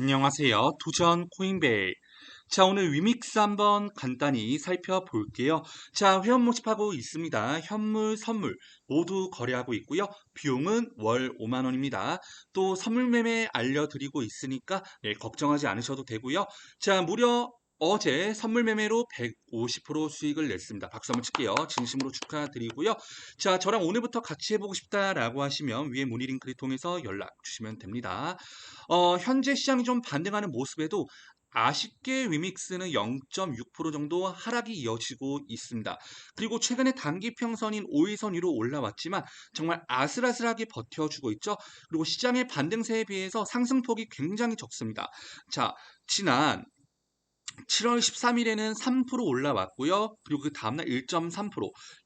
안녕하세요. 도전 코인베이. 자, 오늘 위믹스 한번 간단히 살펴볼게요. 자, 회원 모집하고 있습니다. 현물, 선물 모두 거래하고 있고요. 비용은 월 5만 원입니다. 또 선물 매매 알려드리고 있으니까 네, 걱정하지 않으셔도 되고요. 자, 무려 어제 선물 매매로 150% 수익을 냈습니다. 박수 한번 칠게요. 진심으로 축하드리고요. 자, 저랑 오늘부터 같이 해보고 싶다라고 하시면 위에 문의 링크를 통해서 연락 주시면 됩니다. 어, 현재 시장이 좀 반등하는 모습에도 아쉽게 위믹스는 0.6% 정도 하락이 이어지고 있습니다. 그리고 최근에 단기 평선인 5일선 위로 올라왔지만 정말 아슬아슬하게 버텨주고 있죠. 그리고 시장의 반등세에 비해서 상승폭이 굉장히 적습니다. 자, 지난 7월 13일에는 3% 올라왔고요. 그리고 그 다음날 1.3%,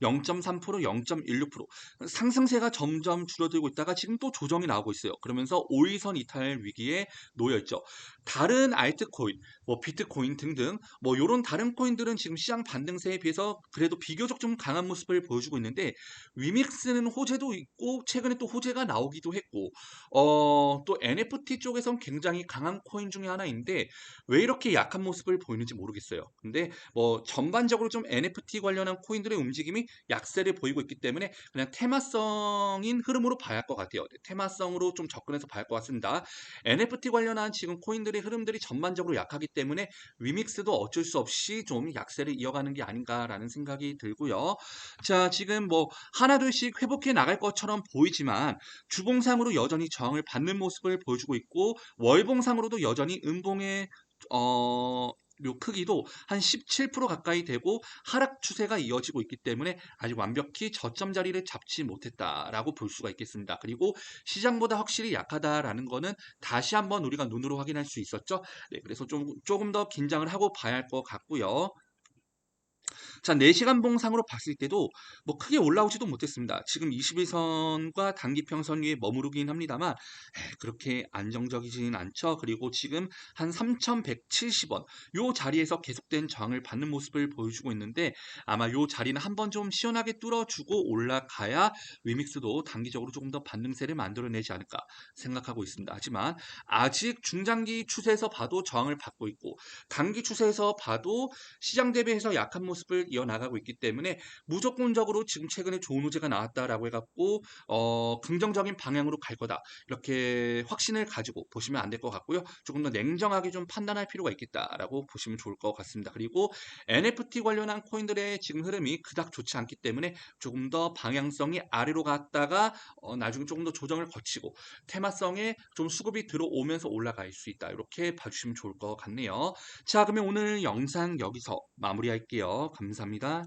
0.3%, 0.16% 상승세가 점점 줄어들고 있다가 지금 또 조정이 나오고 있어요. 그러면서 5일선 이탈 위기에 놓여 있죠. 다른 알트코인, 뭐 비트코인 등등 뭐 이런 다른 코인들은 지금 시장 반등세에 비해서 그래도 비교적 좀 강한 모습을 보여주고 있는데 위믹스는 호재도 있고 최근에 또 호재가 나오기도 했고 어, 또 NFT 쪽에선 굉장히 강한 코인 중에 하나인데 왜 이렇게 약한 모습을 보이는지 모르겠어요. 근데 뭐 전반적으로 좀 NFT 관련한 코인들의 움직임이 약세를 보이고 있기 때문에 그냥 테마성인 흐름으로 봐야 할 것 같아요. 네, 테마성으로 좀 접근해서 봐야 할 것 같습니다. NFT 관련한 지금 코인들의 흐름들이 전반적으로 약하기 때문에 위믹스도 어쩔 수 없이 좀 약세를 이어가는 게 아닌가라는 생각이 들고요. 자, 지금 뭐 하나둘씩 회복해 나갈 것처럼 보이지만 주봉상으로 여전히 저항을 받는 모습을 보여주고 있고 월봉상으로도 여전히 음봉의 어, 요 크기도 한 17% 가까이 되고 하락 추세가 이어지고 있기 때문에 아직 완벽히 저점 자리를 잡지 못했다라고 볼 수가 있겠습니다. 그리고 시장보다 확실히 약하다라는 거는 다시 한번 우리가 눈으로 확인할 수 있었죠. 네, 그래서 좀 조금 더 긴장을 하고 봐야 할 것 같고요. 자, 4시간 봉상으로 봤을 때도 뭐 크게 올라오지도 못했습니다. 지금 21선과 단기평선 위에 머무르긴 합니다만 에, 그렇게 안정적이지는 않죠. 그리고 지금 한 3,170원 요 자리에서 계속된 저항을 받는 모습을 보여주고 있는데 아마 요 자리는 한번 좀 시원하게 뚫어주고 올라가야 위믹스도 단기적으로 조금 더 반등세를 만들어내지 않을까 생각하고 있습니다. 하지만 아직 중장기 추세에서 봐도 저항을 받고 있고 단기 추세에서 봐도 시장 대비해서 약한 모습을 이어나가고 있기 때문에 무조건적으로 지금 최근에 좋은 호재가 나왔다라고 해갖고 어, 긍정적인 방향으로 갈 거다 이렇게 확신을 가지고 보시면 안 될 것 같고요. 조금 더 냉정하게 좀 판단할 필요가 있겠다라고 보시면 좋을 것 같습니다. 그리고 NFT 관련한 코인들의 지금 흐름이 그닥 좋지 않기 때문에 조금 더 방향성이 아래로 갔다가 어, 나중에 조금 더 조정을 거치고 테마성에 좀 수급이 들어오면서 올라갈 수 있다. 이렇게 봐주시면 좋을 것 같네요. 자, 그러면 오늘 영상 여기서 마무리할게요. 감사합니다.